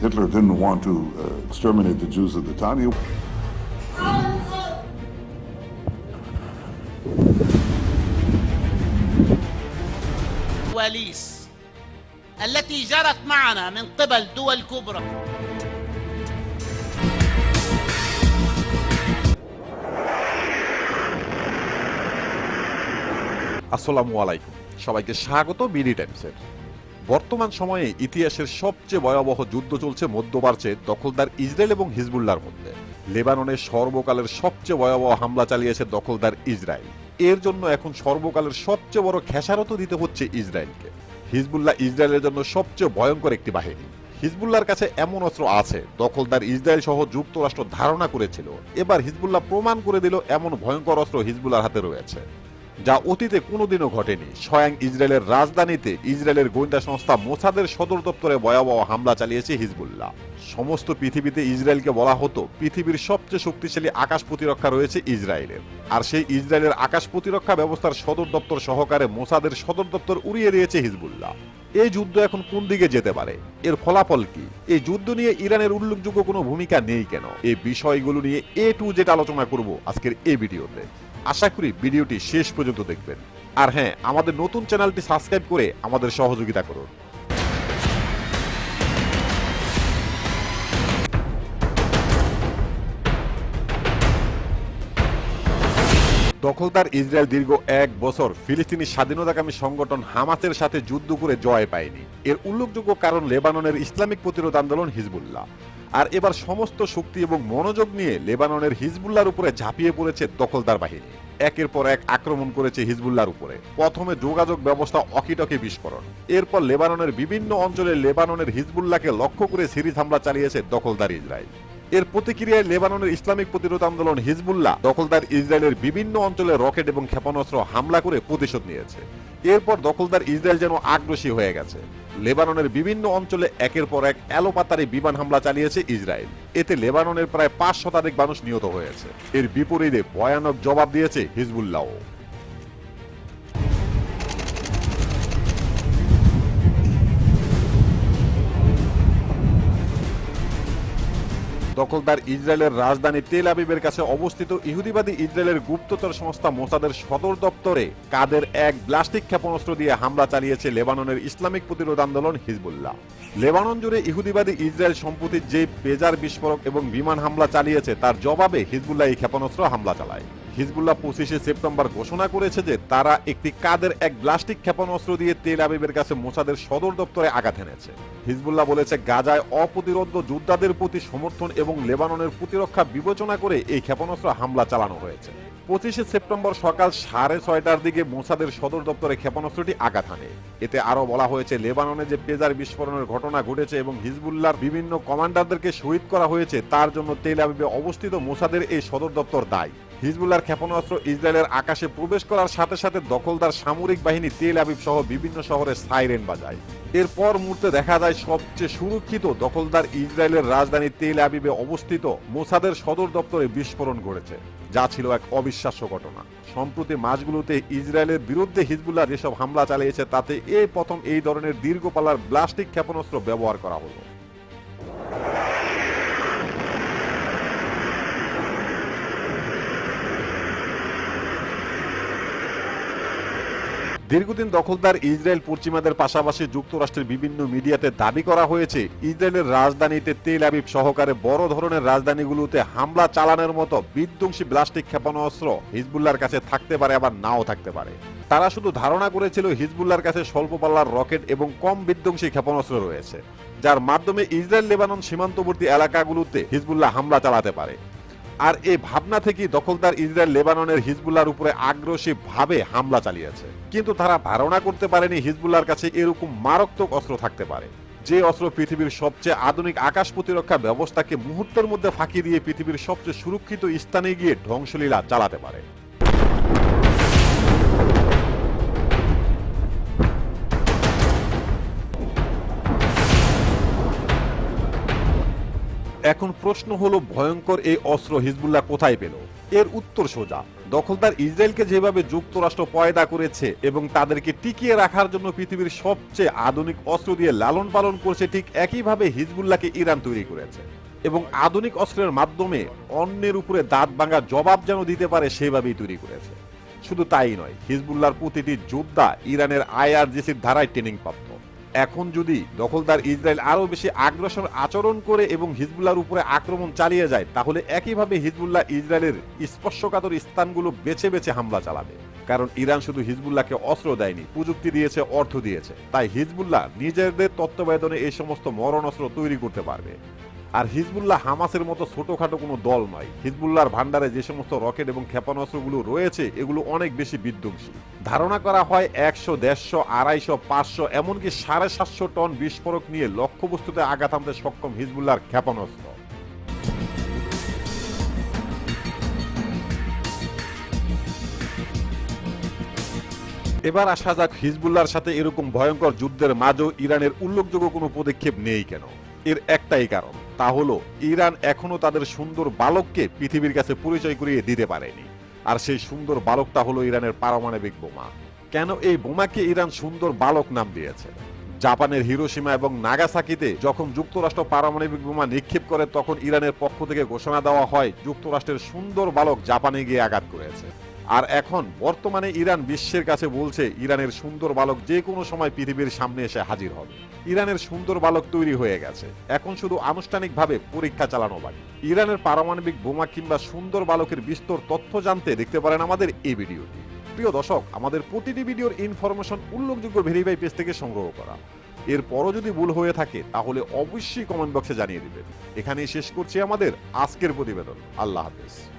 Hitler didn't want to uh, exterminate the Jews at the time. He الكواليس التي جرت معنا من قبل دول كبرى আসসালামু আলাইকুম সবাইকে স্বাগত বিডি টাইমসের বর্তমান সময়ে ইতিহাসের সবচেয়ে ভয়াবহ যুদ্ধ চলছে মধ্যপ্রাচ্যে দখলদার ইসরায়েল এবং হিজবুল্লার মধ্যে। লেবাননের সর্বকালের সবচেয়ে ভয়াবহ হামলা চালিয়েছে দখলদার ইসরায়েল। এর জন্য এখন সর্বকালের সবচেয়ে বড় খেসারত দিতে হচ্ছে ইসরায়েলকে। হিজবুল্লাহ ইসরায়েলের জন্য সবচেয়ে ভয়ঙ্কর একটি বাহিনী। হিজবুল্লাহর কাছে এমন অস্ত্র আছে, দখলদার ইসরায়েল সহ যুক্তরাষ্ট্র ধারণা করেছিল। এবার হিজবুল্লাহ প্রমাণ করে দিল এমন ভয়ঙ্কর অস্ত্র হিজবুল্লাহর হাতে রয়েছে। যা অতীতে কোনোদিনও ঘটেনি। স্বয়ং ইসরায়েলের রাজধানীতে ইসরায়েলের গোয়েন্দা সংস্থা মোসাদের সদর দপ্তরে ভয়াবহ হামলা চালিয়েছে হিজবুল্লাহ। সমস্ত পৃথিবীতে ইসরায়েলকে বলা হতো, পৃথিবীর সবচেয়ে শক্তিশালী আকাশ প্রতিরক্ষা রয়েছে ইসরায়েলের। আর সেই ইসরায়েলের আকাশ প্রতিরক্ষা ব্যবস্থার সদর দপ্তর সহকারে মোসাদের সদর দপ্তর উড়িয়ে দিয়েছে হিজবুল্লাহ। এই যুদ্ধ এখন কোন দিকে যেতে পারে? এর ফলাফল কি? এই যুদ্ধ নিয়ে ইরানের উল্লেখযোগ্য কোনো ভূমিকা নেই কেন? এই বিষয়গুলো নিয়ে এ টু যেটা আলোচনা করব আজকের এই ভিডিওতে। আশা করি ভিডিওটি শেষ পর্যন্ত দেখবেন। আর হ্যাঁ আমাদের নতুন চ্যানেলটি সাবস্ক্রাইব করে আমাদের সহযোগিতা করুন। দখলদার ইসরায়েল দীর্ঘ এক বছর ফিলিস্তিনি স্বাধীনতাকামী সংগঠন হামাসের সাথে যুদ্ধ করে জয় পায়নি। এর উল্লেখযোগ্য কারণ লেবাননের ইসলামিক প্রতিরোধ আন্দোলন হিজবুল্লাহ। আর এবার সমস্ত শক্তি এবং মনোযোগ নিয়ে লেবাননের হিজবুল্লার উপরে ঝাঁপিয়ে পড়েছে দখলদার বাহিনী। একের পর এক আক্রমণ করেছে হিজবুল্লার উপরে। প্রথমে যোগাযোগ ব্যবস্থা অকিটকে বিস্ফোরণ। এরপর লেবাননের বিভিন্ন অঞ্চলে লেবাননের হিজবুল্লাহকে লক্ষ্য করে সিরিজ হামলা চালিয়েছে দখলদার ইসরায়েল। এর প্রতিক্রিয়ায় লেবাননের ইসলামিক প্রতিরোধ আন্দোলন হিজবুল্লাহ দখলদার ইসরায়েলের বিভিন্ন অঞ্চলে রকেট এবং ক্ষেপণাস্ত্র হামলা করে প্রতিশোধ নিয়েছে। এরপর দখলদার ইসরায়েল যেন আগ্রাসী হয়ে গেছে। লেবাননের বিভিন্ন অঞ্চলে একের পর এক এলোপাতারি বিমান হামলা চালিয়েছে ইসরায়েল। এতে লেবাননের প্রায় পাঁচ শতাধিক মানুষ নিহত হয়েছে। এর বিপরীতে ভয়ানক জবাব দিয়েছে হিজবুল্লাহ দখলদার ইসরায়েলের রাজধানী তেল আবিবের কাছে অবস্থিত ইহুদিবাদী ইসরায়েলের গুপ্তচর সংস্থা মোসাদের সদর দপ্তরে কাদের এক ব্লাস্টিক ক্ষেপণাস্ত্র দিয়ে হামলা চালিয়েছে লেবাননের ইসলামিক প্রতিরোধ আন্দোলন হিজবুল্লাহ। লেবানন জুড়ে ইহুদিবাদী ইসরায়েল সম্প্রতি যে পেজার বিস্ফোরক এবং বিমান হামলা চালিয়েছে, তার জবাবে হিজবুল্লাহ এই ক্ষেপণাস্ত্র হামলা চালায়। হিজবুল্লাহ পঁচিশে সেপ্টেম্বর ঘোষণা করেছে যে তারা একটি কাদের এক প্লাস্টিক ক্ষেপণাস্ত্র দিয়ে তেল আবিবের কাছে মোসাদের সদর দপ্তরে আঘাত এনেছে। হিজবুল্লাহ বলেছে, গাজায় অপ্রতিরোধ যোদ্ধাদের প্রতি সমর্থন এবং লেবাননের প্রতিরক্ষা বিবেচনা করে এই ক্ষেপণাস্ত্র হামলা চালানো হয়েছে। পঁচিশে সেপ্টেম্বর সকাল সাড়ে ছয়টার দিকে মোসাদের সদর দপ্তরে ক্ষেপণাস্ত্রটি আঘাত হানে। এতে আরও বলা হয়েছে, লেবাননে যে পেজার বিস্ফোরণের ঘটনা ঘটেছে এবং হিজবুল্লাহর বিভিন্ন কমান্ডারদেরকে শহীদ করা হয়েছে, তার জন্য তেল আবিবে অবস্থিত মোসাদের এই সদর দপ্তর দায়ী। হিজবুল্লাহর ক্ষেপণাস্ত্র ইসরায়েলের আকাশে প্রবেশ করার সাথে সাথে দখলদার সামরিক বাহিনী তেল আবিব সহ বিভিন্ন শহরে সাইরেন বাজায়। এরপর মুহূর্তে দেখা যায় সবচেয়ে সুরক্ষিত দখলদার ইসরায়েলের রাজধানী তেল আবিবে অবস্থিত মোসাদের সদর দপ্তরে বিস্ফোরণ ঘটেছে, যা ছিল এক অবিশ্বাস্য ঘটনা। সম্প্রতি মাসগুলোতে ইসরায়েলের বিরুদ্ধে হিজবুল্লাহ যেসব হামলা চালিয়েছে, তাতে এই প্রথম এই ধরনের দীর্ঘপালার ব্লাস্টিক ক্ষেপণাস্ত্র ব্যবহার করা হলো। দীর্ঘদিন দখলদার ইসরায়েল পশ্চিমাদের পাশাপাশি যুক্তরাষ্ট্রের বিভিন্ন মিডিয়াতে দাবি করা হয়েছে, ইসরায়েলের রাজধানীতে তেল আবিব সহকারে বড় ধরনের রাজধানীগুলোতে হামলা চালানোর মতো বিধ্বংসী প্লাস্টিক ক্ষেপণাস্ত্র হিজবুল্লার কাছে থাকতে পারে, আবার নাও থাকতে পারে। তারা শুধু ধারণা করেছিল হিজবুল্লার কাছে স্বল্প পাল্লার রকেট এবং কম বিধ্বংসী ক্ষেপণাস্ত্র রয়েছে, যার মাধ্যমে ইসরায়েল লেবানন সীমান্তবর্তী এলাকাগুলোতে হিজবুল্লাহ হামলা চালাতে পারে। আর এই ভাবনা থেকেই দখলদার ইসরায়েল লেবাননের হিজবুল্লার উপরে আগ্রহী ভাবে হামলা চালিয়েছে। কিন্তু তারা ধারণা করতে পারেনি হিজবুল্লার কাছে এরকম মারাত্মক অস্ত্র থাকতে পারে। যে অস্ত্র পৃথিবীর সবচেয়ে আধুনিক আকাশ প্রতিরক্ষা ব্যবস্থাকে মুহূর্তের মধ্যে ফাঁকি দিয়ে পৃথিবীর সবচেয়ে সুরক্ষিত স্থানে গিয়ে ধ্বংসলীলা চালাতে পারে। এখন প্রশ্ন হলো, ভয়ঙ্কর এই অস্ত্র হিজবুল্লাহ কোথায় পেল? এর উত্তর সোজা। দখলদার ইসরায়েলকে যেভাবে যুক্তরাষ্ট্র পয়দা করেছে এবং তাদেরকে টিকিয়ে রাখার জন্য পৃথিবীর সবচেয়ে আধুনিক অস্ত্র দিয়ে লালন পালন করছে, ঠিক একইভাবে হিজবুল্লাহকে ইরান তৈরি করেছে। এবং আধুনিক অস্ত্রের মাধ্যমে অন্যের উপরে দাঁত ভাঙা জবাব যেন দিতে পারে, সেভাবেই তৈরি করেছে। শুধু তাই নয়, হিজবুল্লাহর প্রতিটি যোদ্ধা ইরানের আইআরজিসির ধারায় ট্রেনিং প্রাপ্ত এখন যদি দখলদার ইসরায়েল আরও বেশি আগ্রাসন আচরণ করে এবং হিজবুল্লাহর উপরে আক্রমণ চালিয়ে যায়, তাহলে একইভাবে হিজবুল্লাহ ইসরায়েলের স্পর্শকাতর স্থানগুলো বেছে বেছে হামলা চালাবে। কারণ ইরান শুধু হিজবুল্লাহকে অস্ত্র দেয়নি, প্রযুক্তি দিয়েছে, অর্থ দিয়েছে। তাই হিজবুল্লাহ নিজেদের তত্ত্বাবধানে এই সমস্ত মরণ অস্ত্র তৈরি করতে পারবে। আর হিজবুল্লাহ হামাসের মতো ছোটখাটো কোনো দল নয়। হিজবুল্লাহর ভান্ডারে যে সমস্ত রকেট এবং ক্ষেপণাস্ত্রগুলো রয়েছে, এগুলো অনেক বেশি বিধ্বংসী। ধারণা করা হয় একশো, দেড়শো, আড়াইশো, পাঁচশো, এমনকি সাড়ে সাতশো টন বিস্ফোরক নিয়ে লক্ষ্যবস্তুতে আঘাত আনতে সক্ষম হিজবুল্লাহর ক্ষেপণাস্ত্র। এবার আসা যাক হিজবুল্লাহর সাথে এরকম ভয়ঙ্কর যুদ্ধের মাঝেও ইরানের উল্লেখযোগ্য কোনো পদক্ষেপ নেই কেন? এর একটাই কারণ, তা হলো, ইরান এখনও তাদের সুন্দর বালককে পৃথিবীর কাছে পরিচয় করিয়ে দিতে পারেনি। আর সেই সুন্দর বালকটা হলো ইরানের পারমাণবিক বোমা। কেন এই বোমাকে ইরান সুন্দর বালক নাম দিয়েছে? জাপানের হিরোসীমা এবং নাগাসাকিতে যখন যুক্তরাষ্ট্র পারমাণবিক বোমা নিক্ষেপ করে, তখন ইরানের পক্ষ থেকে ঘোষণা দেওয়া হয়, যুক্তরাষ্ট্রের সুন্দর বালক জাপানে গিয়ে আঘাত করেছে। আর এখন বর্তমানে ইরান বিশ্বের কাছে বলছে ইরানের সুন্দর বালক যে কোনো সময় পৃথিবীর সামনে এসে হাজির হবে। ইরানের সুন্দর বালক তৈরি হয়ে গেছে। এখন শুধু আনুষ্ঠানিকভাবে পরীক্ষা চালানো বাকি। ইরানের পারমাণবিক বোমা কিংবা সুন্দর বালকের বিস্তর তথ্য জানতে দেখতে পারেন আমাদের এই ভিডিওটি। প্রিয় দর্শক, আমাদের প্রতিটি ভিডিওর ইনফরমেশন উল্লেখযোগ্য ভেরিফাই পেজ থেকে সংগ্রহ করা। এরপরও যদি ভুল হয়ে থাকে, তাহলে অবশ্যই কমেন্ট বক্সে জানিয়ে দিবেন। এখানেই শেষ করছি আমাদের আজকের প্রতিবেদন। আল্লাহ হাফেজ।